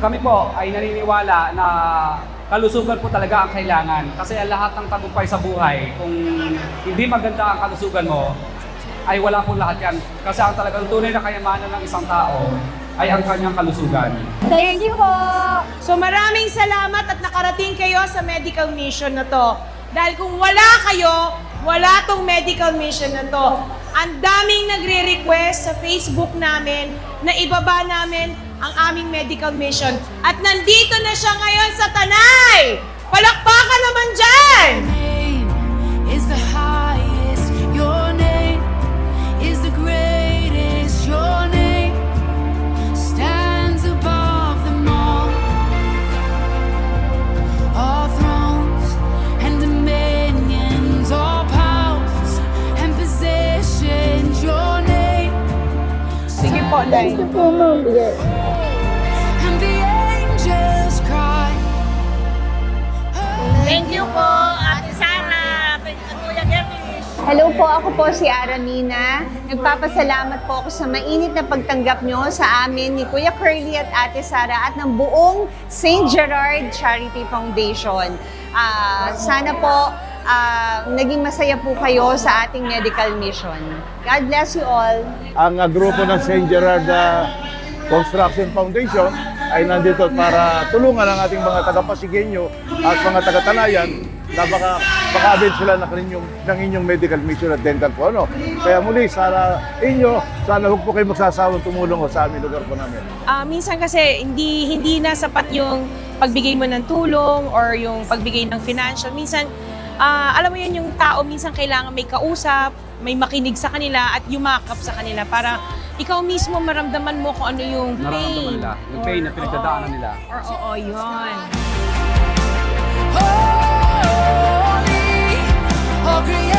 kami po ay naniniwala na kalusugan po talaga ang kailangan. Kasi ang lahat ng tagumpay sa buhay, kung hindi maganda ang kalusugan mo, ay wala po lahat yan. Kasi ang talagang tunay na kayamanan ng isang tao ay ang kanyang kalusugan. Thank you po! So maraming salamat at nakarating kayo sa medical mission na to. Dahil kung wala kayo, wala tong medical mission na to. Ang daming nagre-request sa Facebook namin na ibaba namin ang aming medical mission. At nandito na siya ngayon sa Tanay! Palakpakan naman dyan! name is the highest. Your name is the Hello po, ako po si Aranina. Nagpapasalamat po ako sa mainit na pagtanggap nyo sa amin ni Kuya Curly at Ate Sara at ng buong St. Gerard Charity Foundation. Ah, sana po ah, naging masaya po kayo sa ating medical mission. God bless you all. ang uh, grupo ng St. Gerard uh, Construction Foundation ay nandito para tulungan ang ating mga taga-Pasigenyo at mga taga-Tanayan na baka makabit sila ng inyong, ng inyong medical mission at dental po. Ano? Kaya muli, sana inyo, sana huwag po kayo magsasawang tumulong ho sa aming lugar po namin. Ah, minsan kasi hindi hindi na sapat yung pagbigay mo ng tulong or yung pagbigay ng financial. Minsan ah, alam mo yun yung tao minsan kailangan may kausap, may makinig sa kanila at yumakap sa kanila para ikaw mismo maramdaman mo kung ano yung pain. Nararamdaman nila, yung pain na Or- pinagdadaanan nila. Or oo, yun. Holy, all angry